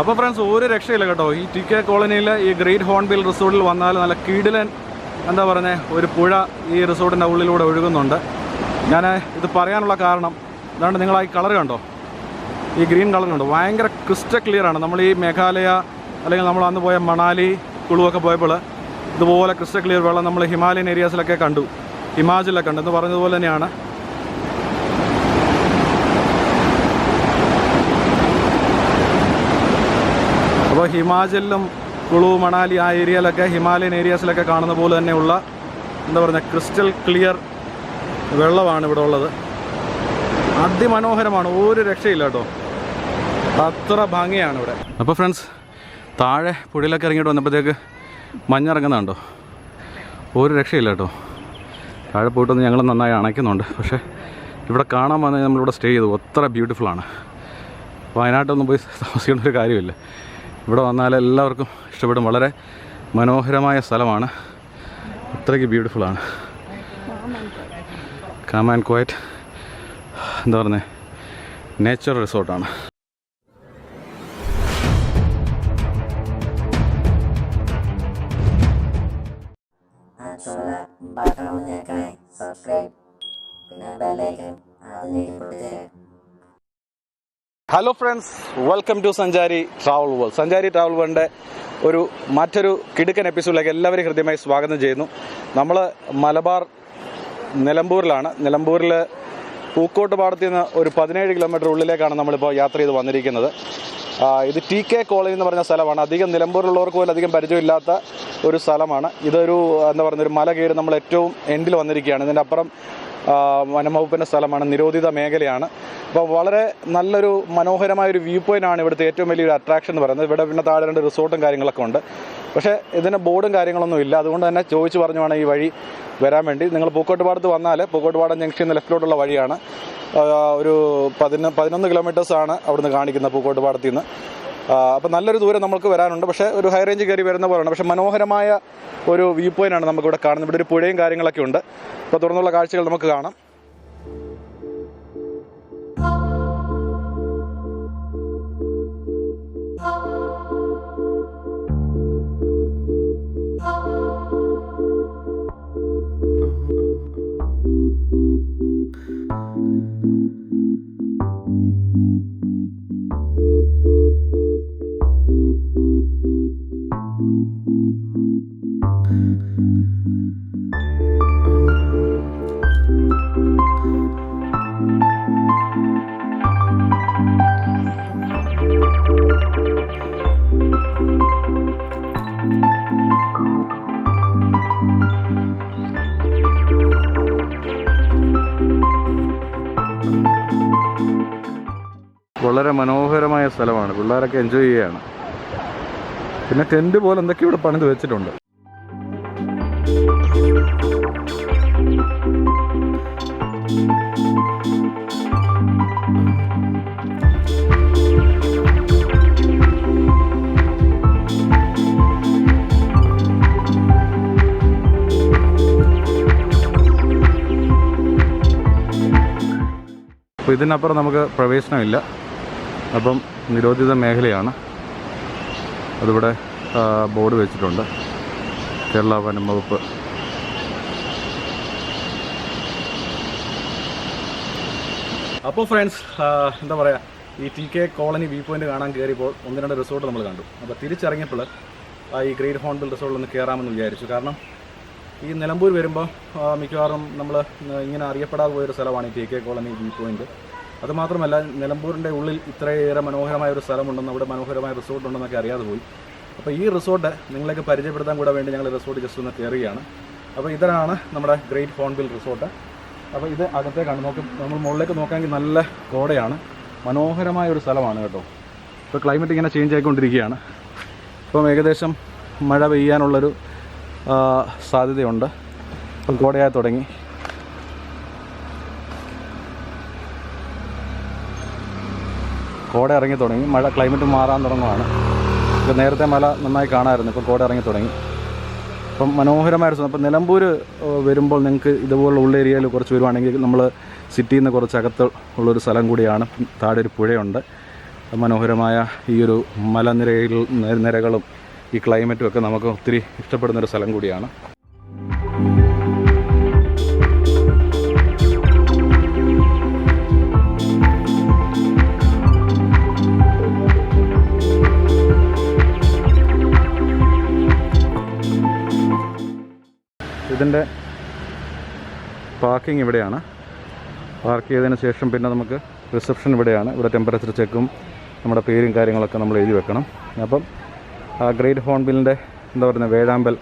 അപ്പോൾ ഫ്രണ്ട്സ് ഒരു രക്ഷയില്ല കേട്ടോ. ഈ ടി കെ കോളനിയിലെ ഈ ഗ്രേറ്റ് ഹോൺബിൽ റിസോർട്ടിൽ വന്നാൽ നല്ല കീടിലൻ എന്താ പറയുന്നത് ഒരു പുഴ ഈ റിസോർട്ടിന്റെ ഉള്ളിലൂടെ ഒഴുകുന്നുണ്ട്. ഞാൻ ഇത് പറയാനുള്ള കാരണം ഇതാണ്ട് നിങ്ങൾ ഈ കളർ കണ്ടോ? ഈ ഗ്രീൻ കളർ കണ്ടോ? ഭയങ്കര ക്രിസ്റ്റൽ ക്ലിയർ ആണ്. നമ്മൾ ഈ മേഘാലയ അല്ലെങ്കിൽ നമ്മൾ അന്ന് പോയ മണാലി കുളുവൊക്കെ പോയപ്പോൾ ഇതുപോലെ ക്രിസ്റ്റൽ ക്ലിയർ വെള്ളം നമ്മൾ ഹിമാലയൻ ഏരിയാസിലൊക്കെ കണ്ടു. ഹിമാചലിലൊക്കെ കണ്ടു. എന്ന് പറഞ്ഞതുപോലെ തന്നെയാണ്. അപ്പോൾ ഹിമാചലിലും കുളു മണാലി ആ ഏരിയയിലൊക്കെ ഹിമാലയൻ ഏരിയാസിലൊക്കെ കാണുന്ന പോലെ തന്നെയുള്ള എന്താ പറയുക ക്രിസ്റ്റൽ ക്ലിയർ വെള്ളമാണ് ഇവിടെ ഉള്ളത്. അതിമനോഹരമാണ് ഒരു രക്ഷയില്ല കേട്ടോ. അത്ര ഭംഗിയാണ് ഇവിടെ. അപ്പോൾ ഫ്രണ്ട്സ് താഴെ പുഴയിലൊക്കെ ഇറങ്ങിയിട്ട് വന്നപ്പോഴത്തേക്ക് മഞ്ഞിറങ്ങുന്നുണ്ടോ? ഒരു രക്ഷയില്ല കേട്ടോ. താഴെ പോയിട്ടൊന്ന് ഞങ്ങൾ നന്നായി അണയ്ക്കുന്നുണ്ട്. പക്ഷേ ഇവിടെ കാണാൻ വന്നാൽ നമ്മളിവിടെ സ്റ്റേ ചെയ്തു. അത്ര ബ്യൂട്ടിഫുള്ളാണ് വയനാട്ടൊന്നും പോയി താമസിക്കേണ്ട ഒരു കാര്യമില്ല. ഇവിടെ വന്നാൽ എല്ലാവർക്കും ഇഷ്ടപ്പെടും. വളരെ മനോഹരമായ സ്ഥലമാണ്. അത്രയ്ക്ക് ബ്യൂട്ടിഫുള്ളാണ് കാം ആൻഡ് ക്വയറ്റ് എന്താ പറയുന്നത് നേച്ചർ റിസോർട്ടാണ് സബ്സ്ക്രൈബ് പിന്നെ ബെല്ലൈക്കൻ അത് ഞെക്കിപ്പിടിച്ചേ hello friends welcome to Sanchari travel world Sanchari travel വേൾഡിന്റെ ഒരു മറ്റൊരു കിടുക്കൻ എപ്പിസോഡിലേക്ക് എല്ലാവരും ഹൃദ്യമായി സ്വാഗതം ചെയ്യുന്നു. നമ്മൾ മലബാർ നിലമ്പൂരിലാണ്. നിലമ്പൂരിൽ പൂക്കോട്ട് പാടത്തിൽ നിന്ന് ഒരു പതിനേഴ് കിലോമീറ്റർ ഉള്ളിലേക്കാണ് നമ്മളിപ്പോൾ യാത്ര ചെയ്ത് വന്നിരിക്കുന്നത്. ഇത് ടി കെ കോളേജ് എന്ന് പറഞ്ഞ സ്ഥലമാണ്. അധികം നിലമ്പൂരിലുള്ളവർക്ക് പോലും അധികം പരിചയമില്ലാത്ത ഒരു സ്ഥലമാണ്. ഇതൊരു എന്താ പറയുക ഒരു മല കയറി നമ്മൾ ഏറ്റവും എൻഡിൽ വന്നിരിക്കുകയാണ്. ഇതിന്റെ അപ്പുറം വനംവകുപ്പിന്റെ സ്ഥലമാണ് നിരോധിത മേഖലയാണ്. അപ്പോൾ വളരെ നല്ലൊരു മനോഹരമായ ഒരു വ്യൂ ആണ് ഇവിടുത്തെ ഏറ്റവും വലിയൊരു അട്രാക്ഷൻ എന്ന് പറയുന്നത്. ഇവിടെ പിന്നെ താഴെ രണ്ട് റിസോർട്ടും കാര്യങ്ങളൊക്കെ ഉണ്ട്. പക്ഷേ ഇതിന് ബോർഡും കാര്യങ്ങളൊന്നും ഇല്ല. അതുകൊണ്ട് തന്നെ ചോദിച്ചു പറഞ്ഞു വേണം ഈ വഴി വരാൻ വേണ്ടി. നിങ്ങൾ പൂക്കോട്ടുപാടത്ത് വന്നാൽ പൂക്കോട്ടുപാടം ജംഗ്ഷനിൽ ലെഫ്റ്റിലോട്ടുള്ള വഴിയാണ്. ഒരു പതിനൊന്ന് പതിനൊന്ന് കിലോമീറ്റേഴ്സാണ് അവിടുന്ന് കാണിക്കുന്നത് പൂക്കോട്ടുപാടത്തിൽ നിന്ന് അപ്പോൾ നല്ലൊരു ദൂരം നമുക്ക് വരാനുണ്ട്. പക്ഷേ ഒരു ഹൈ റേഞ്ച് കയറി വരുന്ന പോലെയാണ്. പക്ഷേ മനോഹരമായ ഒരു വ്യൂ പോയിന്റ് ആണ് നമുക്കിവിടെ കാണുന്നത്. ഇവിടെ ഒരു പുഴയും കാര്യങ്ങളൊക്കെ ഉണ്ട്. അപ്പോൾ തുടർന്നുള്ള കാഴ്ചകൾ നമുക്ക് കാണാം. വളരെ മനോഹരമായ സ്ഥലമാണ്. പിള്ളേരൊക്കെ എൻജോയ് ചെയ്യുകയാണ്. പിന്നെ ടെന്റ് പോലെ എന്തൊക്കെ ഇവിടെ പണിത് വെച്ചിട്ടുണ്ട്. അപ്പോൾ ഇതിനപ്പുറം നമുക്ക് പ്രവേശനമില്ല. അപ്പം നിരോധിത മേഖലയാണ്. അതിവിടെ ബോർഡ് വെച്ചിട്ടുണ്ട്. കേരള വനം വകുപ്പ്. അപ്പോൾ ഫ്രണ്ട്സ് എന്താ പറയുക ഈ T K colony view point കാണാൻ കയറിയപ്പോൾ ഒന്ന് രണ്ട് റിസോർട്ട് നമ്മൾ കണ്ടു. അപ്പോൾ തിരിച്ചിറങ്ങിയപ്പോൾ ഈ ഗ്രേറ്റ് ഹോൺബിൽ റിസോർട്ടിൽ ഒന്ന് കയറാമെന്ന് വിചാരിച്ചു. കാരണം ഈ നിലമ്പൂർ വരുമ്പോൾ മിക്കവാറും നമ്മൾ ഇങ്ങനെ അറിയപ്പെടാതെ പോയൊരു സ്ഥലമാണ് ഈ T K colony view point. അതുമാത്രമല്ല നിലമ്പൂരിന്റെ ഉള്ളിൽ ഇത്രയേറെ മനോഹരമായ ഒരു സ്ഥലമുണ്ടെന്ന് അവിടെ മനോഹരമായ റിസോർട്ട് ഉണ്ടെന്നൊക്കെ അറിയാതെ പോയി. അപ്പോൾ ഈ റിസോർട്ട് നിങ്ങളെയൊക്കെ പരിചയപ്പെടുത്താൻ കൂടെ വേണ്ടി ഞങ്ങൾ റിസോർട്ട് ജസ്റ്റ് ഒന്ന് കയറുകയാണ് അപ്പോൾ ഇതാണ് നമ്മുടെ ഗ്രേറ്റ് ഫോൺബിൽ റിസോർട്ട് അപ്പോൾ ഇത് അകത്തേക്കാണ്. നോക്കും നമ്മൾ മുകളിലേക്ക് നോക്കാമെങ്കിൽ നല്ല കോടയാണ്. മനോഹരമായ ഒരു സ്ഥലമാണ് കേട്ടോ. ഇപ്പോൾ ക്ലൈമറ്റ് ഇങ്ങനെ ചേഞ്ച് ആയിക്കൊണ്ടിരിക്കുകയാണ്. ഇപ്പം ഏകദേശം മഴ പെയ്യാനുള്ളൊരു സാധ്യതയുണ്ട്. ഇപ്പം കോടയായി തുടങ്ങി. കോട ഇറങ്ങി തുടങ്ങി. മഴ ക്ലൈമറ്റ് മാറാൻ തുടങ്ങുവാണ്. ഇപ്പം നേരത്തെ മല നന്നായി കാണാമായിരുന്നു ഇപ്പം കോട ഇറങ്ങി തുടങ്ങി. അപ്പം മനോഹരമായിരുന്നു അപ്പം നിലമ്പൂർ വരുമ്പോൾ നിങ്ങൾക്ക് ഇതുപോലുള്ള ഉള്ള ഏരിയയിൽ കുറച്ച് വരുവാണെങ്കിൽ നമ്മൾ സിറ്റിയിൽ നിന്ന് കുറച്ച് അകത്ത് ഉള്ളൊരു സ്ഥലം കൂടിയാണ്. താഴെ ഒരു പുഴയുണ്ട്. മനോഹരമായ ഈ ഒരു മലനിരയിൽ നിരകളും ഈ ക്ലൈമറ്റും ഒക്കെ നമുക്ക് ഒത്തിരി ഇഷ്ടപ്പെടുന്നൊരു സ്ഥലം കൂടിയാണ്. ഇതിന്റെ പാർക്കിംഗ് ഇവിടെയാണ്. പാർക്ക് ചെയ്തതിന് ശേഷം പിന്നെ നമുക്ക് റിസപ്ഷൻ ഇവിടെയാണ്. ഇവിടെ ടെമ്പറേച്ചർ ചെക്കും നമ്മുടെ പേരും കാര്യങ്ങളൊക്കെ നമ്മൾ എഴുതി വെക്കണം. അപ്പം ആ ഗ്രേറ്റ് ഹോൺബിലിന്റെ എന്താ പറയുന്നത് വേഴാമ്പൽ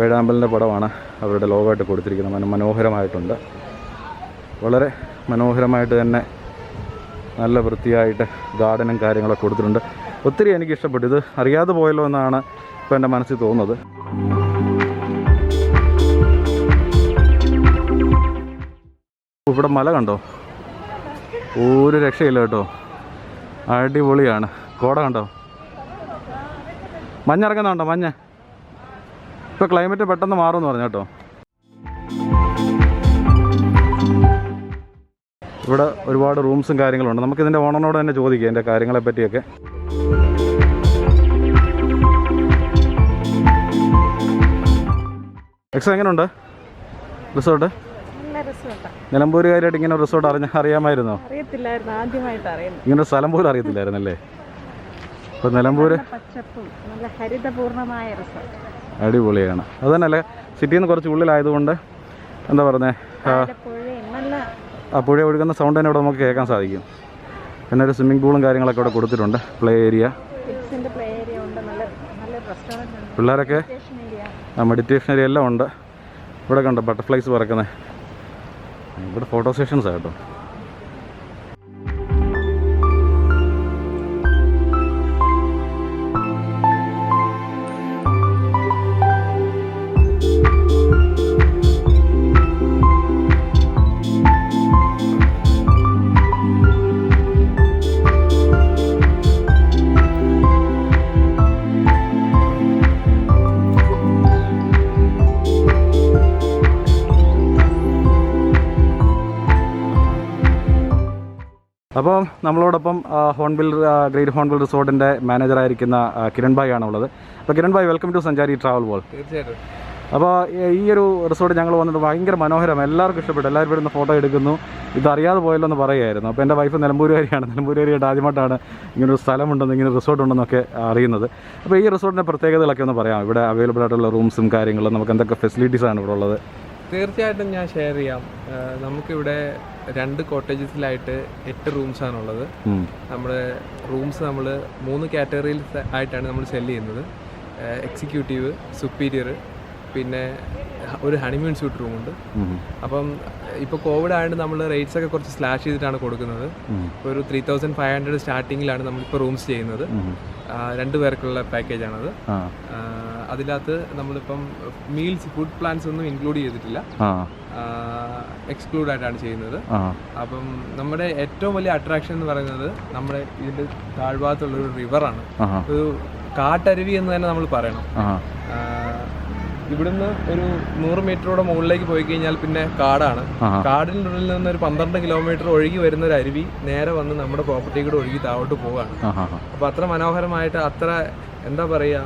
വേഴാമ്പലിന്റെ പടമാണ് അവരുടെ ലോഗമായിട്ട് കൊടുത്തിരിക്കുന്നത്. മന മനോഹരമായിട്ടുണ്ട്. വളരെ മനോഹരമായിട്ട് തന്നെ നല്ല വൃത്തിയായിട്ട് ഗാർഡനും കാര്യങ്ങളൊക്കെ കൊടുത്തിട്ടുണ്ട്. ഒത്തിരി എനിക്ക് ഇഷ്ടപ്പെട്ടു ഇത് അറിയാതെ പോയല്ലോ എന്നാണ് ഇപ്പോൾ എന്റെ മനസ്സിൽ തോന്നുന്നത്. ഇവിടെ മല കണ്ടോ? ഒരു രക്ഷയില്ല കേട്ടോ. അടിപൊളിയാണ്. കോട കണ്ടോ? മഞ്ഞിറങ്ങുന്നുണ്ടോ മഞ്ഞ്. ഇപ്പോൾ ക്ലൈമറ്റ് പെട്ടെന്ന് മാറുമെന്ന് പറഞ്ഞു കേട്ടോ. ഇവിടെ ഒരുപാട് റൂംസും കാര്യങ്ങളുണ്ട്. ഇതിന്റെ ഓണറിനോട് തന്നെ ചോദിക്കാം എന്റെ കാര്യങ്ങളെ പറ്റിയൊക്കെ. എക്സ് എങ്ങനെയുണ്ട് റിസോർട്ട് നിലമ്പൂരുകാരായിട്ട് ഇങ്ങനെ റിസോർട്ട് അറിഞ്ഞ അറിയാമായിരുന്നോ? അറിയത്തില്ലായിരുന്നു ആദ്യമായിട്ട് അറിയുന്നു. ഇങ്ങനെ സ്ഥലം പോലും അറിയത്തില്ലായിരുന്നല്ലേ? അപ്പോൾ നിലമ്പൂര് നല്ല ഹരിതപൂർണമായ റിസോർട്ട് അടിപൊളിയാണ്. അത് തന്നെയല്ലേ സിറ്റിയിൽ നിന്ന് കുറച്ച് ഉള്ളിലായതുകൊണ്ട് എന്താ പറഞ്ഞേ ആ പുഴ ഒഴുകുന്ന സൗണ്ട് തന്നെ ഇവിടെ നമുക്ക് കേൾക്കാൻ സാധിക്കും. പിന്നെ ഒരു സ്വിമ്മിംഗ് പൂളും കാര്യങ്ങളൊക്കെ ഇവിടെ കൊടുത്തിട്ടുണ്ട് പ്ലേ ഏരിയ പിള്ളേരൊക്കെ മെഡിറ്റേഷൻ ഏരിയ എല്ലാം ഉണ്ട്. ഇവിടെ കണ്ടോ ബട്ടർഫ്ലൈസ് പറക്കുന്നത് ഇവിടെ ഫോട്ടോ സെഷൻസാണ് കേട്ടോ. അപ്പോൾ നമ്മളോടൊപ്പം ഹോൺബിൽ ഗ്രേറ്റ് ഹോൺബിൽ റിസോർട്ടിന്റെ മാനേജറായിരിക്കുന്ന കിരൺ ഭായ് ആണുള്ളത്. അപ്പോൾ Kiran bhai welcome to Sanchari travel world തീർച്ചയായിട്ടും. അപ്പോൾ ഈ ഒരു റിസോർട്ട് ഞങ്ങൾ വന്നിട്ട് ഭയങ്കര മനോഹരം. എല്ലാവർക്കും ഇഷ്ടപ്പെട്ടു. എല്ലാവരും ഇവിടുന്ന് ഫോട്ടോ എടുക്കുന്നു. ഇത് അറിയാതെ പോയല്ലോ എന്ന് പറയുമായിരുന്നു അപ്പോൾ എന്റെ വൈഫ് നിലമ്പൂരുകാരിയാണ്. നിലമ്പൂരുകാരിയായിട്ട് ആദ്യമായിട്ടാണ് ഇങ്ങനൊരു സ്ഥലമുണ്ടെന്ന് ഇങ്ങനെ റിസോർട്ട് ഉണ്ടെന്നൊക്കെ അറിയുന്നത്. അപ്പോൾ ഈ റിസോർട്ടിന്റെ പ്രത്യേകതകളൊക്കെ ഒന്ന് പറയാം ഇവിടെ അവൈലബിൾ ആയിട്ടുള്ള റൂംസും കാര്യങ്ങളും നമുക്ക് എന്തൊക്കെ ഫെസിലിറ്റീസാണ് ഇവിടെ ഉള്ളത്? തീർച്ചയായിട്ടും ഞാൻ ഷെയർ ചെയ്യാം. നമുക്കിവിടെ രണ്ട് കോട്ടേജസിലായിട്ട് എട്ട് റൂംസ് ആണുള്ളത്. നമ്മുടെ റൂംസ് നമ്മൾ മൂന്ന് കാറ്റഗറിയിൽ ആയിട്ടാണ് നമ്മൾ സെൽ ചെയ്യുന്നത്. എക്സിക്യൂട്ടീവ് സുപ്പീരിയർ പിന്നെ ഒരു ഹണിമൂൺ സ്യൂട്ട് റൂമുണ്ട് ഉണ്ട്. അപ്പം ഇപ്പോൾ കോവിഡ് ആയതുകൊണ്ട് നമ്മൾ റേറ്റ്സ് ഒക്കെ കുറച്ച് സ്ലാഷ് ചെയ്തിട്ടാണ് കൊടുക്കുന്നത്. ഇപ്പോൾ ഒരു ത്രീ തൗസൻഡ് ഫൈവ് ഹൺഡ്രഡ് സ്റ്റാർട്ടിങ്ങിലാണ് നമ്മളിപ്പോൾ റൂംസ് ചെയ്യുന്നത്. രണ്ടു പേർക്കുള്ള പാക്കേജാണത് അതിനകത്ത് നമ്മളിപ്പം മീൽസ് ഫുഡ് പ്ലാൻസ് ഒന്നും ഇൻക്ലൂഡ് ചെയ്തിട്ടില്ല. എക്സ്ക്ലൂഡ് ആയിട്ടാണ് ചെയ്യുന്നത്. അപ്പം നമ്മുടെ ഏറ്റവും വലിയ അട്രാക്ഷൻ എന്ന് പറയുന്നത് നമ്മുടെ ഇതിന്റെ താഴ്ഭാഗത്തുള്ള ഒരു റിവറാണ്. ഒരു കാട്ടരുവി എന്ന് തന്നെ നമ്മൾ പറയണം. ഇവിടുന്ന് ഒരു നൂറ് മീറ്ററോടെ മുകളിലേക്ക് പോയി കഴിഞ്ഞാൽ പിന്നെ കാടാണ്. ആഹാ. കാടിനുള്ളിൽ നിന്ന് ഒരു പന്ത്രണ്ട് കിലോമീറ്റർ ഒഴുകി വരുന്ന ഒരു അരുവി നേരെ വന്ന് നമ്മുടെ പ്രോപ്പർട്ടി കൂടെ ഒഴുകി താഴോട്ട് പോവുകയാണ്. അപ്പൊ അപ്പോൾ അത്ര മനോഹരമായിട്ട് അത്ര എന്താ പറയുക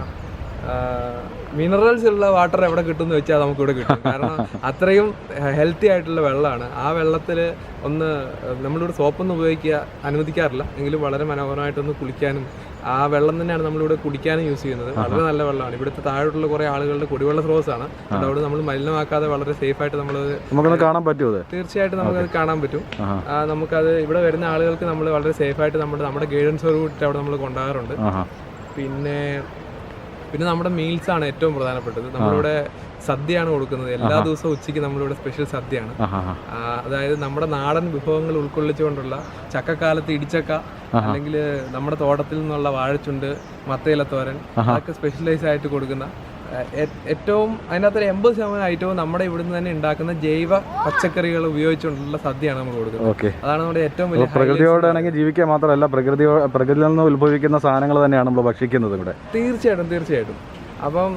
മിനറൽസ് ഉള്ള വാട്ടർ എവിടെ കിട്ടുമെന്ന് വെച്ചാൽ നമുക്ക് ഇവിടെ കിട്ടും. കാരണം അത്രയും ഹെൽത്തി ആയിട്ടുള്ള വെള്ളമാണ്. ആ വെള്ളത്തിൽ ഒന്ന് നമ്മളിവിടെ സോപ്പൊന്നും ഉപയോഗിക്കുക അനുവദിക്കാറില്ല. എങ്കിലും വളരെ മനോഹരമായിട്ടൊന്ന് കുളിക്കാനും ആ വെള്ളം തന്നെയാണ് നമ്മളിവിടെ കുടിക്കാനും യൂസ് ചെയ്യുന്നത്. വളരെ നല്ല വെള്ളമാണ്. ഇവിടുത്തെ താഴോട്ടുള്ള കുറേ ആളുകളുടെ കുടിവെള്ള സ്രോതസ്സാണ്. അതുകൊണ്ട് നമ്മൾ മലിനമാക്കാതെ വളരെ സേഫ് ആയിട്ട് നമ്മൾ കാണാൻ പറ്റുമോ തീർച്ചയായിട്ടും നമുക്കത് കാണാൻ പറ്റും. നമുക്കത് ഇവിടെ വരുന്ന ആളുകൾക്ക് നമ്മൾ വളരെ സേഫ് ആയിട്ട് നമ്മുടെ നമ്മുടെ ഗൈഡൻസ് കൂട്ടിട്ട് അവിടെ നമ്മൾ കൊണ്ടുപോകാറുണ്ട് പിന്നെ പിന്നെ നമ്മുടെ മീൽസ് ആണ് ഏറ്റവും പ്രധാനപ്പെട്ടത്. നമ്മളിവിടെ സദ്യയാണ് കൊടുക്കുന്നത്. എല്ലാ ദിവസവും ഉച്ചയ്ക്ക് നമ്മളിവിടെ സ്പെഷ്യൽ സദ്യയാണ്. അതായത് നമ്മുടെ നാടൻ വിഭവങ്ങൾ ഉൾക്കൊള്ളിച്ചുകൊണ്ടുള്ള ചക്കക്കാലത്ത് ഇടിച്ചക്ക അല്ലെങ്കിൽ നമ്മുടെ തോട്ടത്തിൽ നിന്നുള്ള വാഴച്ചുണ്ട് മത്തയിലത്തോരൻ അതൊക്കെ സ്പെഷ്യലൈസ് ആയിട്ട് കൊടുക്കുന്ന ഏറ്റവും അതിനകത്ത് ഒരു എൺപത് ശതമാനം ഐറ്റവും നമ്മുടെ ഇവിടുന്ന് തന്നെ ഉണ്ടാക്കുന്ന ജൈവ പച്ചക്കറികൾ ഉപയോഗിച്ചുകൊണ്ടുള്ള സദ്യയാണ് നമ്മൾ കൊടുക്കുന്നത്. ഓക്കെ. അതാണ് നമ്മുടെ ഏറ്റവും വലിയ പ്രകൃതിയോടാണെങ്കിൽ ജീവിക്കുക മാത്രമല്ല പ്രകൃതി പ്രകൃതിയിൽ നിന്ന് ഉത്ഭവിക്കുന്ന സാധനങ്ങൾ തന്നെയാണ് നമ്മൾ ഭക്ഷിക്കുന്നത് ഇവിടെ. തീർച്ചയായിട്ടും തീർച്ചയായിട്ടും. അപ്പം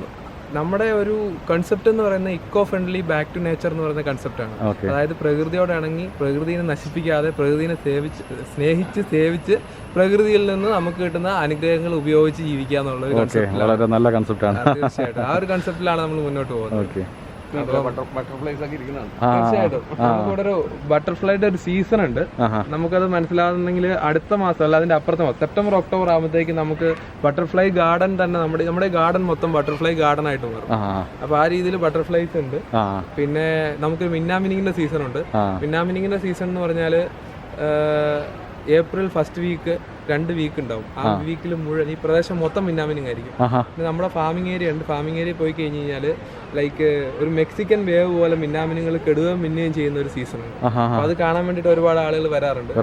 നമ്മുടെ ഒരു കൺസെപ്റ്റ് എന്ന് പറയുന്നത് eco friendly back to nature എന്ന് പറയുന്ന കൺസെപ്റ്റാണ് അതായത് പ്രകൃതിയോട് ഇണങ്ങി പ്രകൃതിയെ നശിപ്പിക്കാതെ പ്രകൃതിയെ സേവിച്ച് സ്നേഹിച്ച് സേവിച്ച് പ്രകൃതിയിൽ നിന്ന് നമുക്ക് കിട്ടുന്ന അനുഗ്രഹങ്ങൾ ഉപയോഗിച്ച് ജീവിക്കുക എന്നുള്ള ഒരു കൺസെപ്റ്റ് വളരെ നല്ല കൺസെപ്റ്റാണ് തീർച്ചയായിട്ടും. ആ ഒരു കൺസെപ്റ്റിലാണ് നമ്മൾ മുന്നോട്ട് പോകുന്നത്. ബട്ടർഫ്ലൈസ് ഒക്കെ ഇരിക്കുന്നതാണ്. തീർച്ചയായിട്ടും. നമുക്കിവിടെ ഒരു ബട്ടർഫ്ലൈയുടെ ഒരു സീസൺ ഉണ്ട്. നമുക്കത് മനസ്സിലാകുന്നെങ്കിൽ അടുത്ത മാസം അല്ല അതിന്റെ അപ്പുറത്തെ മാസം സെപ്റ്റംബർ ഒക്ടോബർ ആകുമ്പോഴത്തേക്ക് നമുക്ക് ബട്ടർഫ്ലൈ ഗാർഡൻ തന്നെ നമ്മുടെ നമ്മുടെ ഗാർഡൻ മൊത്തം ബട്ടർഫ്ലൈ ഗാർഡൻ ആയിട്ട് മാറും. അപ്പൊ ആ രീതിയിൽ ബട്ടർഫ്ലൈസ് ഉണ്ട്. പിന്നെ നമുക്ക് മിന്നാമിനിങ്ങിന്റെ സീസൺ ഉണ്ട്. മിന്നാമിനിങ്ങിന്റെ സീസൺ എന്ന് പറഞ്ഞാൽ ഏപ്രിൽ ഫസ്റ്റ് വീക്ക് രണ്ട് വീക്ക് ഉണ്ടാവും. ആ വീക്കിൽ മുഴുവൻ ഈ പ്രദേശം മൊത്തം മിന്നാമിനിങ് ആയിരിക്കും പിന്നെ നമ്മുടെ ഫാമിംഗ് ഏരിയ ഉണ്ട്. ഫാമിംഗ് ഏരിയ പോയി കഴിഞ്ഞ് കഴിഞ്ഞാൽ ലൈക്ക് ഒരു മെക്സിക്കൻ വേവ് പോലെ മിന്നാമിനുകൾ കെടുകയും മിന്നുകയും ചെയ്യുന്ന ഒരു സീസൺ ആണ്. അപ്പൊ അത് കാണാൻ വേണ്ടിട്ട് ഒരുപാട് ആളുകൾ വരാറുണ്ട്.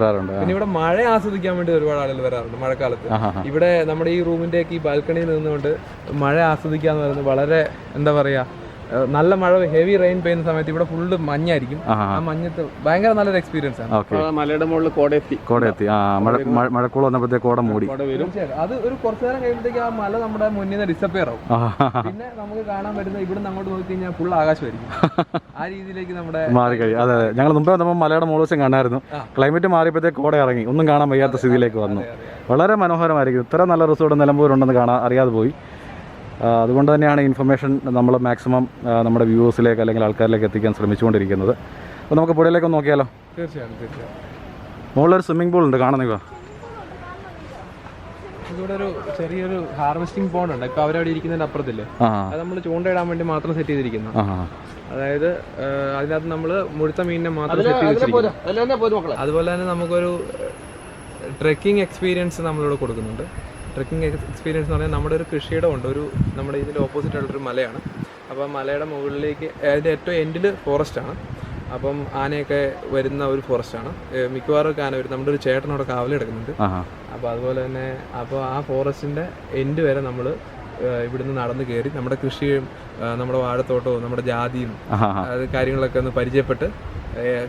പിന്നെ ഇവിടെ മഴ ആസ്വദിക്കാൻ വേണ്ടി ഒരുപാട് ആളുകൾ വരാറുണ്ട് മഴക്കാലത്ത്. ഇവിടെ നമ്മുടെ ഈ റൂമിന്റെ ഒക്കെ ഈ ബാൽക്കണിയിൽ നിന്നുകൊണ്ട് മഴ ആസ്വദിക്കുക എന്ന് പറയുന്നത് വളരെ എന്താ പറയാ നല്ല മഴ ഹെവി റെയിൻ പെയ്യുന്ന സമയത്ത് ഇവിടെ ഫുള്ള് മഞ്ഞായിരിക്കും. ആ മഞ്ഞത്ത് ഭയങ്കര നല്ലൊരു എക്സ്പീരിയൻസ് ആണ്. മലയുടെ മുകളിൽ കോടയെത്തി കോടയെത്തി. ആ മഴ മഴ- മഴക്കോൾ വന്നപ്പോഴത്തേക്ക് കോട മൂടി. അത് ഒരു കുറച്ചു നേരം കഴിയുമ്പോഴത്തേക്ക് ആ മല നമ്മുടെ മുന്നിൽ നിന്ന് ഡിസപ്പിയർ ആവും. പിന്നെ നമുക്ക് കാണാൻ പറ്റുന്ന ഇവിടുന്ന് അങ്ങോട്ട് നോക്കി കഴിഞ്ഞാൽ ഫുൾ ആകാശമായിരിക്കും. ആ രീതിയിലേക്ക് നമ്മുടെ മാറി കഴിയും. അതെ ഞങ്ങൾ മുമ്പേ വന്നപ്പോൾ മലയുടെ മുകൾവശം കാണാമായിരുന്നു ആ. ക്ലൈമറ്റ് മാറിയപ്പോഴത്തേക്ക് കോട ഇറങ്ങി. ഒന്നും കാണാൻ വയ്യാത്ത സ്ഥിതിയിലേക്ക് വന്നു. വളരെ മനോഹരമായിരിക്കും. ഇത്ര നല്ല റിസോർട്ട് നിലമ്പൂരുണ്ടെന്ന് കാണാൻ അറിയാതെ പോയി. അതുകൊണ്ട് തന്നെയാണ് ഇൻഫർമേഷൻ നമ്മൾ മാക്സിമം നമ്മുടെ വ്യൂവേഴ്സിലേക്ക് അല്ലെങ്കിൽ ആൾക്കാരിലേക്ക് എത്തിക്കാൻ ശ്രമിച്ചുകൊണ്ടിരിക്കുന്നത്. അപ്പോൾ നമുക്ക് പുഴയിലേക്ക് ഒന്ന് നോക്കിയാലോ? തീർച്ചയായും തീർച്ചയായും. മുകളിലൊരു സ്വിമ്മിംഗ് പൂൾ ഉണ്ട് കാണുന്നില്ല ഇവിടെ ഒരു ചെറിയൊരു ഹാർവെസ്റ്റിംഗ് പോണ്ട് ഉണ്ട്. ഇപ്പൊ അവരവിടെ ഇരിക്കുന്നതിന്റെ അപ്പുറത്തില്ലേ? ആ. അത് നമ്മൾ ചൂണ്ടയിടാൻ വേണ്ടി മാത്രം സെറ്റ് ചെയ്തിരിക്കുന്നു. ആ അതായത് അതിനകത്ത് നമ്മൾ മുഴുത്ത മീനിനെ മാത്രം സെറ്റ് ചെയ്തിരിക്കുന്നു. അതിലെ പോരും മക്കളെ. അതുപോലെ തന്നെ നമുക്കൊരു ട്രെക്കിംഗ് എക്സ്പീരിയൻസ് നമ്മളിവിടെ കൊടുക്കുന്നുണ്ട്. ട്രെക്കിംഗ് എക്സ്പീരിയൻസ് എന്ന് പറഞ്ഞാൽ നമ്മുടെ ഒരു കൃഷിയുടെ ഉണ്ട് ഒരു നമ്മുടെ ഇതിന്റെ ഓപ്പോസിറ്റ് ആയിട്ടൊരു മലയാണ്. അപ്പോൾ ആ മലയുടെ മുകളിലേക്ക് അതിന്റെ ഏറ്റവും എൻഡിൽ ഫോറസ്റ്റാണ് അപ്പം ആനയൊക്കെ വരുന്ന ഒരു ഫോറസ്റ്റാണ് മിക്കവാറും ഒക്കെ ആന വരും. നമ്മുടെ ഒരു ചേട്ടൻ അവിടെ കാവലെടുക്കുന്നുണ്ട് അപ്പോൾ അതുപോലെ തന്നെ അപ്പോൾ ആ ഫോറസ്റ്റിന്റെ എൻഡ് വരെ നമ്മൾ ഇവിടുന്ന് നടന്നു കയറി നമ്മുടെ കൃഷിയും നമ്മുടെ വാഴത്തോട്ടവും നമ്മുടെ ജാതിയും അത് കാര്യങ്ങളൊക്കെ ഒന്ന് പരിചയപ്പെട്ട്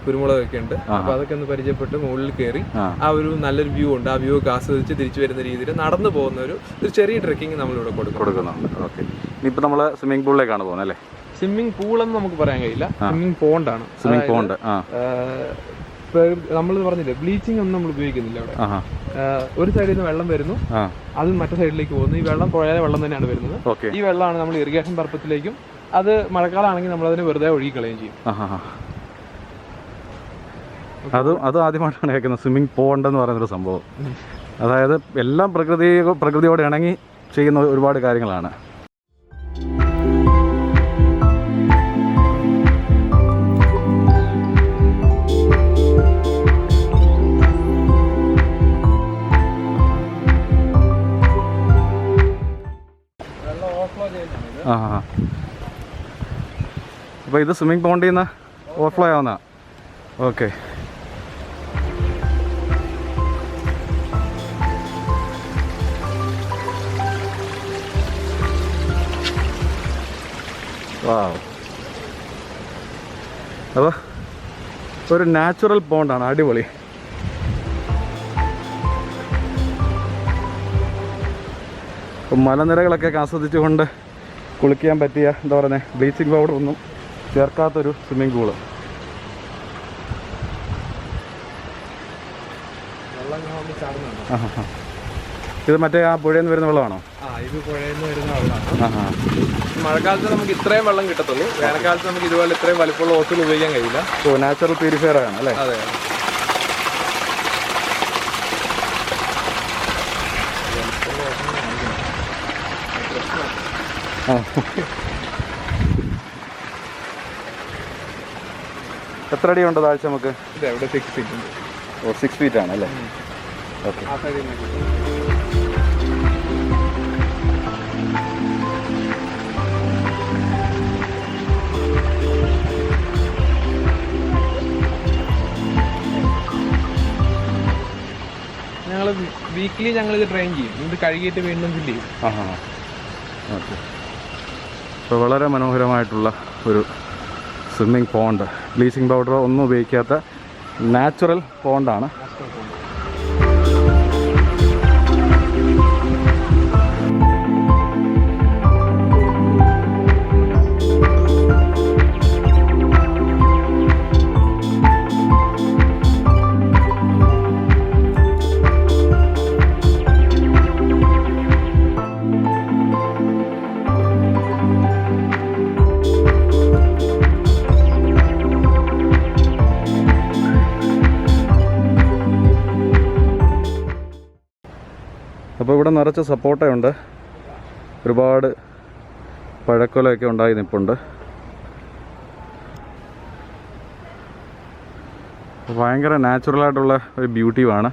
കുരുമുളകൊക്കെ ഉണ്ട്. അപ്പൊ അതൊക്കെ ഒന്ന് പരിചയപ്പെട്ട് മുകളിൽ കയറി ആ. ഒരു നല്ലൊരു വ്യൂ ഉണ്ട്. ആ വ്യൂ ഒക്കെ ആസ്വദിച്ച് തിരിച്ചു വരുന്ന രീതിയിൽ നടന്നു പോകുന്ന ഒരു ഒരു ചെറിയ ട്രെക്കിംഗ് നമ്മളിവിടെ കൊടുക്കും. കൊടുക്കുന്നുണ്ട്. ഓക്കെ ഇനിയിപ്പോൾ നമ്മൾ സ്വിമ്മിംഗ് പൂളിലേക്കാണ് പോകുന്നത് അല്ലേ? സ്വിമ്മിംഗ് പൂൾ എന്ന് നമുക്ക് പറയാൻ കഴിയില്ല. സ്വിമ്മിംഗ് പോണ്ടാണ് സ്വിമ്മിംഗ് പോണ്ട് നമ്മൾ പറഞ്ഞില്ലേ ബ്ലീച്ചിങ് ഒന്നും നമ്മൾ ഉപയോഗിക്കുന്നില്ല അവിടെ. ഒരു സൈഡിൽ നിന്ന് വെള്ളം വരുന്നു. അത് മറ്റേ സൈഡിലേക്ക് പോകുന്നു. ഈ വെള്ളം പുഴയിലെ വെള്ളം തന്നെയാണ് വരുന്നത്. ഈ വെള്ളമാണ് നമ്മൾ ഇറിഗേഷൻ പർപ്പസിലേക്കും അത് മഴക്കാലമാണെങ്കിൽ നമ്മൾ അതിനെ വെറുതെ ഒഴുകി കളയുകയും ചെയ്യും. അതും അത് ആദ്യമായിട്ടാണ് കേൾക്കുന്നത്. സ്വിമ്മിംഗ് പോകണ്ടെന്ന് പറയുന്നൊരു സംഭവം. അതായത് എല്ലാം പ്രകൃതി പ്രകൃതിയോട് ഇണങ്ങി ചെയ്യുന്ന ഒരുപാട് കാര്യങ്ങളാണ്. ആ അപ്പോൾ ഇത് സ്വിമ്മിംഗ് പോണ്ടിൽ ഓവർഫ്ലോ ആവുന്ന. ഓക്കെ. വാവ് അപ്പോൾ ഒരു നാച്ചുറൽ പോണ്ടാണ് അടിപൊളി. മലനിരകളൊക്കെ ആസ്വദിച്ചുകൊണ്ട് കുളിക്കാൻ പറ്റിയ എന്താ പറയുന്നത് ബ്ലീച്ചിങ് പൗഡർ ഒന്നും ചേർക്കാത്തൊരു സ്വിമ്മിംഗ് പൂൾ വെള്ളം ഇങ്ങനെ വന്ന് ചാടുന്നുണ്ട് ആഹാ. ഇത് മറ്റേ ആ പുഴയിൽ നിന്ന് വരുന്ന വെള്ളമാണോ? ഇത് പുഴയിൽ നിന്ന് വരുന്ന വെള്ളമാണ്. മഴക്കാലത്ത് നമുക്ക് ഇത്രയും വെള്ളം കിട്ടത്തുള്ളൂ. വേനൽക്കാലത്ത് നമുക്ക് ഇതുപോലെ ഇത്രയും വലിപ്പമുള്ള ഓസിൽ ഉപയോഗിക്കാൻ കഴിയില്ല. ഓ നാച്ചുറൽ പ്യൂരിഫയർ ആണ് അല്ലേ? അതെ. എത്ര അടി ഉണ്ട് താഴ്ച നമുക്ക്? സിക്സ് ഫീറ്റ് ആണ് അല്ലേ? ഓക്കെ വീക്ക്ലി ഞങ്ങൾ ഇത് ട്രെയിൻ ചെയ്യും. ഇത് കഴുകിയിട്ട് വീണ്ടും ഫില്ല് ചെയ്യും. അപ്പോൾ വളരെ മനോഹരമായിട്ടുള്ള ഒരു സ്വിമ്മിംഗ് പോണ്ട് ബ്ലീച്ചിങ് പൗഡറോ ഒന്നും ഉപയോഗിക്കാത്ത നാച്ചുറൽ പോണ്ടാണ് നിറച്ച് സപ്പോർട്ടയുണ്ട് ഒരുപാട് പഴക്കൊലയൊക്കെ ഉണ്ടായി നിൽപ്പുണ്ട് ഭയങ്കര നാച്ചുറലായിട്ടുള്ള ഒരു ബ്യൂട്ടിയുമാണ്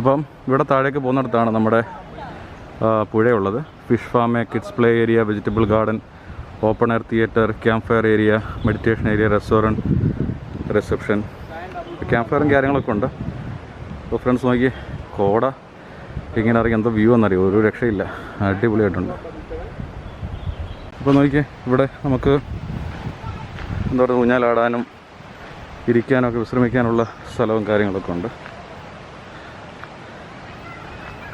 അപ്പം ഇവിടെ താഴേക്ക് പോകുന്നിടത്താണ് നമ്മുടെ പുഴയുള്ളത്. Fish farm kids play area vegetable garden open air theatre camp fire area meditation area restaurant reception camp ഫയറും കാര്യങ്ങളൊക്കെ ഉണ്ട്. അപ്പോൾ ഫ്രണ്ട്സ് നോക്കി കോട ഇങ്ങനെ ഇറങ്ങി എന്താ വ്യൂ എന്നറിയോ? ഒരു രക്ഷയില്ല. അടിപൊളിയായിട്ടുണ്ട്. അപ്പോൾ നോക്കി ഇവിടെ നമുക്ക് എന്താ പറയുക ഊഞ്ഞാലാടാനും ഇരിക്കാനൊക്കെ വിശ്രമിക്കാനുള്ള സ്ഥലവും കാര്യങ്ങളൊക്കെ ഉണ്ട്.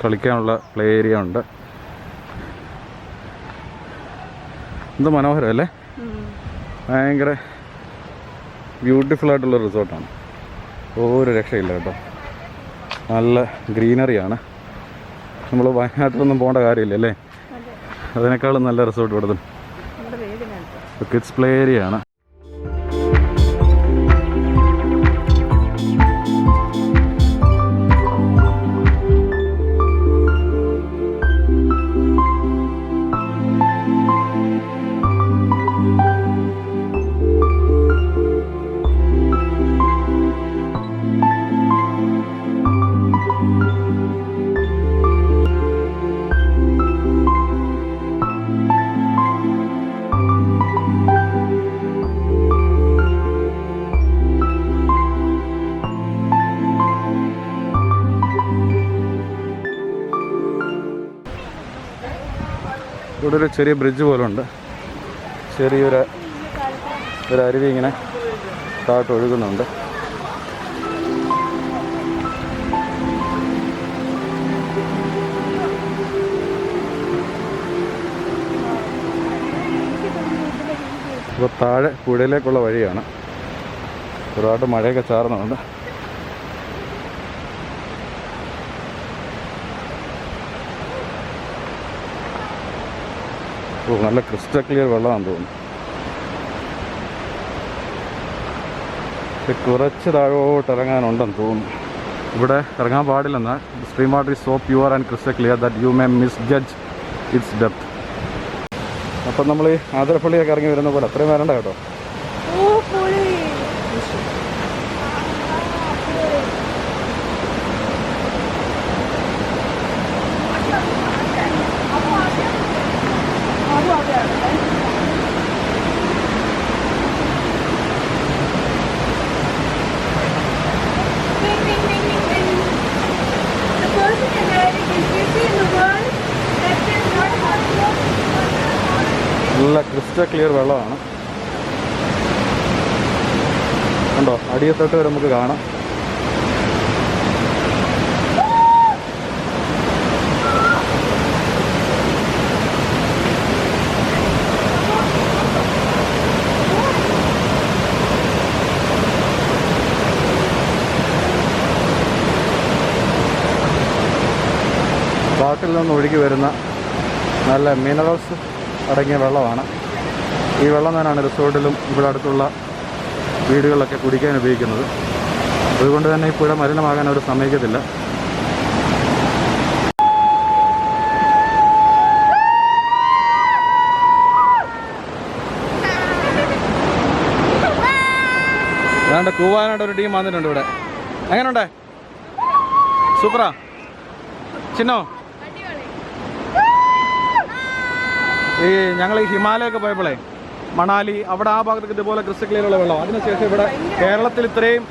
കളിക്കാനുള്ള പ്ലേ ഏരിയ ഉണ്ട്. എന്ത് മനോഹരം അല്ലേ? ഭയങ്കര ബ്യൂട്ടിഫുൾ ആയിട്ടുള്ള റിസോർട്ടാണ് ഒരു രക്ഷയില്ല കേട്ടോ. നല്ല ഗ്രീനറിയാണ് നമ്മൾ വയനാട്ടിലൊന്നും പോകേണ്ട കാര്യമില്ല അല്ലേ? അതിനേക്കാളും നല്ല റിസോർട്ട് ഇവിടുത്തെ കിഡ്സ് പ്ലേ ഏരിയ ആണ്. ഇവിടെ ഒരു ചെറിയ ബ്രിഡ്ജ് പോലെ ഉണ്ട് ചെറിയൊരു ഒരു അരുവി ഇങ്ങനെ താട്ട് ഒഴുകുന്നുണ്ട്. ഇപ്പോൾ താഴെ പുഴയിലേക്കുള്ള വഴിയാണ്. ഒരുപാട് മഴയൊക്കെ ചാർന്നുണ്ട് ഓ നല്ല ക്രിസ്റ്റൽ ക്ലിയർ വെള്ളമാണെന്ന് തോന്നുന്നു. കുറച്ച് താഴോട്ട് ഇറങ്ങാനുണ്ടെന്ന് തോന്നുന്നു. ഇവിടെ ഇറങ്ങാൻ പാടില്ലെന്ന് stream water is so pure and crystal clear that you may misjudge its depth അപ്പം നമ്മൾ ഈ ആതിരപ്പള്ളിയൊക്കെ ഇറങ്ങി വരുന്ന പോലെ അത്രയും വരണ്ട കേട്ടോ. ക്രിസ്റ്റൽ ക്ലിയർ വെള്ളമാണ്. കണ്ടോ അടിയത്തൊട്ട് വരെ നമുക്ക് കാണാം. കാട്ടിൽ നിന്ന് ഒഴുകി വരുന്ന നല്ല മിനറൽസ് അടങ്ങിയ വെള്ളമാണ്. ഈ വെള്ളം തന്നെയാണ് റിസോർട്ടിലും ഇവിടെ അടുത്തുള്ള വീടുകളിലൊക്കെ കുടിക്കാൻ ഉപയോഗിക്കുന്നത്. അതുകൊണ്ട് തന്നെ ഈ പുഴ മലിനമാകാൻ അവർ സമ്മതിക്കത്തില്ല. ഏതാണ്ട് കൂവാനായിട്ട് ഒരു ടീം വന്നിട്ടുണ്ട് ഇവിടെ. എങ്ങനെയുണ്ട് സൂപ്പറാ. ചിന്നോ? ഈ ഞങ്ങൾ ഈ ഹിമാലയൊക്കെ പോയപ്പോഴേ മണാലി അവിടെ ആ ഭാഗത്തൊക്കെ ഇതുപോലെ ക്രിസ്റ്റൽ ക്ലിയറുള്ള വെള്ളം. അതിനുശേഷം ഇവിടെ കേരളത്തിൽ ഇത്രയും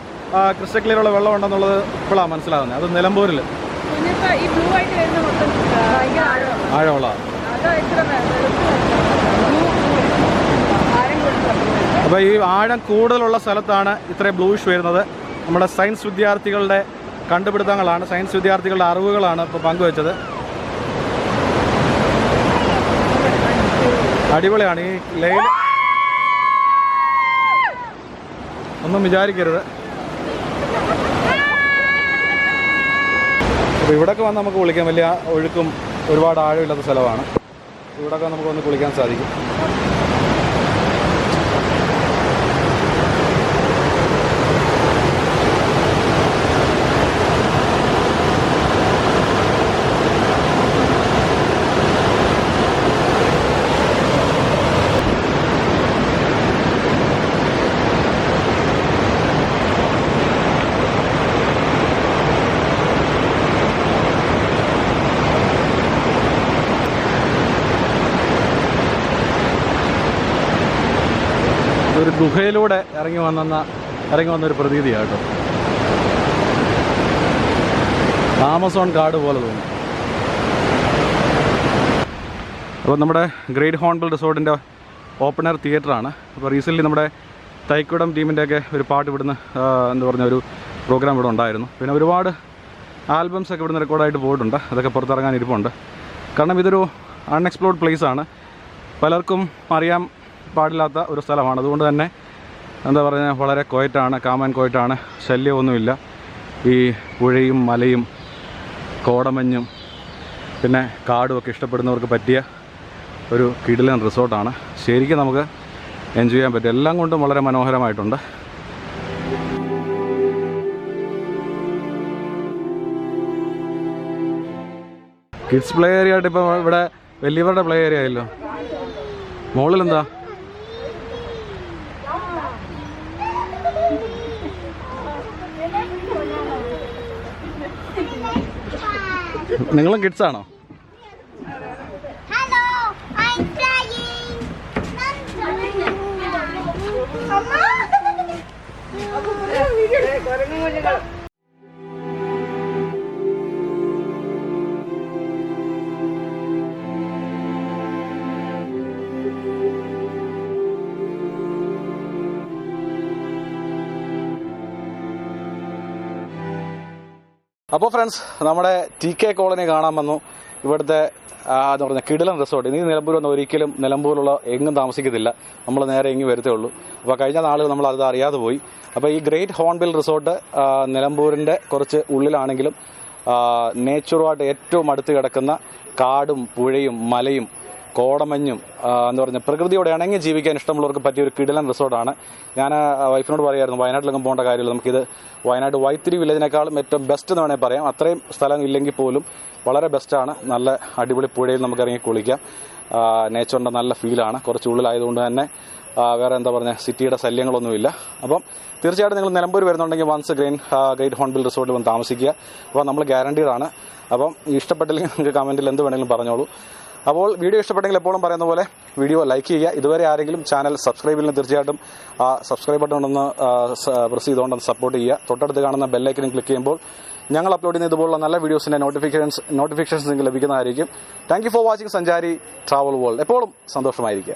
ക്രിസ്റ്റൽ ക്ലിയറുള്ള വെള്ളം ഉണ്ടെന്നുള്ളത് ഇപ്പോഴാണ് മനസ്സിലാകുന്നത്. അത് നിലമ്പൂരിൽ കൊടുക്കില്ല അപ്പോൾ ഈ ആഴം കൂടുതലുള്ള സ്ഥലത്താണ് ഇത്രയും ബ്ലൂഷ് വരുന്നത്. നമ്മുടെ സയൻസ് വിദ്യാർത്ഥികളുടെ കണ്ടുപിടുത്തങ്ങളാണ് സയൻസ് വിദ്യാർത്ഥികളുടെ അറിവുകളാണ് ഇപ്പോൾ പങ്കുവച്ചത്. അടിപൊളിയാണ്. ഈ ലൈൻ ഒന്നും വിചാരിക്കരുത്. അപ്പോൾ ഇവിടെയൊക്കെ വന്ന് നമുക്ക് കുളിക്കാൻ വലിയ ഒഴുക്കും ഒരുപാട് ആഴമില്ലാത്ത സ്ഥലമാണ്. ഇവിടെയൊക്കെ നമുക്ക് വന്ന് കുളിക്കാൻ സാധിക്കും. ഗുഹയിലൂടെ ഇറങ്ങി വന്നെന്ന ഇറങ്ങി വന്നൊരു പ്രതീതിയാണ് ആമസോൺ കാട് പോലെ തോന്നും. അപ്പോൾ നമ്മുടെ ഗ്രേറ്റ് ഹോൺബിൾ റിസോർട്ടിന്റെ ഓപ്പണർ തിയേറ്ററാണ്. അപ്പോൾ റീസെന്റ്ലി നമ്മുടെ തൈക്കുടം ടീമിന്റെയൊക്കെ ഒരു പാട്ട് ഇവിടുന്ന് എന്താ പറഞ്ഞ ഒരു പ്രോഗ്രാം ഇവിടെ ഉണ്ടായിരുന്നു. പിന്നെ ഒരുപാട് ആൽബംസ് ഒക്കെ ഇവിടുന്ന് റെക്കോർഡായിട്ട് പോയിട്ടുണ്ട്. അതൊക്കെ പുറത്തിറങ്ങാൻ ഇരിപ്പുണ്ട് കാരണം ഇതൊരു അൺഎക്സ്പ്ലോർഡ് ആണ്. പലർക്കും അറിയാൻ പാടില്ലാത്ത ഒരു സ്ഥലമാണ്. അതുകൊണ്ട് തന്നെ എന്താ പറയുക വളരെ കോയറ്റാണ് കാമൻ കോയറ്റാണ് ശല്യമൊന്നുമില്ല. ഈ പുഴയും മലയും കോടമഞ്ഞും പിന്നെ കാടും ഒക്കെ ഇഷ്ടപ്പെടുന്നവർക്ക് പറ്റിയ ഒരു കിടിലൻ റിസോർട്ടാണ് ശരിക്കും നമുക്ക് എൻജോയ് ചെയ്യാൻ പറ്റും. എല്ലാം കൊണ്ടും വളരെ മനോഹരമായിട്ടുണ്ട്. കിഡ്സ് പ്ലേ ഏരിയ ആയിട്ട് ഇപ്പോൾ ഇവിടെ വലിയവരുടെ പ്ലേ ഏരിയ ആയല്ലോ. മുകളിൽ നിങ്ങളും കിഡ്സ് ആണോ? Hello, അപ്പോൾ ഫ്രണ്ട്സ് നമ്മുടെ ടി കെ കോളനി കാണാൻ വന്നു. ഇവിടുത്തെ എന്ന് പറഞ്ഞാൽ കിടിലൻ റിസോർട്ട് ഇനി നിലമ്പൂർ വന്ന ഒരിക്കലും നിലമ്പൂരുള്ള എങ്ങും താമസിക്കത്തില്ല. നമ്മൾ നേരെ ഇങ്ങ് വരത്തേ ഉള്ളൂ. അപ്പോൾ കഴിഞ്ഞ നാളുകൾ നമ്മൾ അത് അറിയാതെ പോയി. അപ്പോൾ ഈ ഗ്രേറ്റ് ഹോൺബിൽ റിസോർട്ട് നിലമ്പൂരിന്റെ കുറച്ച് ഉള്ളിലാണെങ്കിലും നേച്ചറുമായിട്ട് ഏറ്റവും അടുത്ത് കിടക്കുന്ന കാടും പുഴയും മലയും കോടമഞ്ഞും എന്ന് പറഞ്ഞ പ്രകൃതിയോട് ഇണങ്ങി ജീവിക്കാൻ ഇഷ്ടമുള്ളവർക്ക് പറ്റിയ ഒരു കിടിലൻ റിസോർട്ടാണ്. ഞാൻ വൈഫിനോട് പറയായിരുന്നു വയനാട്ടിലൊക്കെ പോകേണ്ട കാര്യമില്ല. നമുക്കിത് വയനാട് വൈത്തിരി വില്ലേജിനേക്കാളും ഏറ്റവും ബെസ്റ്റ് എന്ന് വേണമെങ്കിൽ പറയാം. അത്രയും സ്ഥലം ഇല്ലെങ്കിൽ പോലും വളരെ ബെസ്റ്റാണ് നല്ല അടിപൊളി പുഴയിൽ നമുക്ക് ഇറങ്ങി കുളിക്കാം നേച്ചറിന്റെ നല്ല ഫീലാണ് കുറച്ച് ഉള്ളിലായതുകൊണ്ട് തന്നെ വേറെ എന്താ പറഞ്ഞ സിറ്റിയുടെ ശല്യങ്ങളൊന്നുമില്ല. അപ്പം തീർച്ചയായിട്ടും നിങ്ങൾ നിലമ്പൂർ വരുന്നുണ്ടെങ്കിൽ വൺസ് ഗ്രീൻ ഗ്രേറ്റ് ഹോൺബിൽ റിസോർട്ടിൽ വന്ന് താമസിക്കുക. അപ്പോൾ നമ്മൾ ഗ്യാരണ്ടീഡാണ് അപ്പം ഇഷ്ടപ്പെട്ടില്ലെങ്കിൽ നിങ്ങൾക്ക് കമന്റിൽ എന്ത് വേണമെങ്കിലും പറഞ്ഞോളൂ. അപ്പോൾ വീഡിയോ ഇഷ്ടപ്പെട്ടെങ്കിൽ എപ്പോഴും പറയുന്ന പോലെ വീഡിയോ ലൈക്ക് ചെയ്യുക. ഇതുവരെ ആരെങ്കിലും ചാനൽ സബ്സ്ക്രൈബ് ചെയ്യുന്ന തീർച്ചയായിട്ടും ആ സബ്സ്ക്രൈബ് ബട്ടൺ ഒന്ന് പ്രസ് ചെയ്തുകൊണ്ടൊന്ന് സപ്പോർട്ട് ചെയ്യുക. തൊട്ടടുത്ത് കാണുന്ന ബെല്ലൈക്കനും ക്ലിക്ക് ചെയ്യുമ്പോൾ ഞങ്ങൾ അപ്ലോഡ് ചെയ്യുന്ന ഇതുപോലുള്ള നല്ല വീഡിയോസിന്റെ നോട്ടിഫിക്കേഷൻസ് നോട്ടിഫിക്കേഷൻസ് നിങ്ങൾക്ക് ലഭിക്കുന്നതായിരിക്കും. Thank for watching Sanchari travel world എപ്പോഴും സന്തോഷമായിരിക്കുക.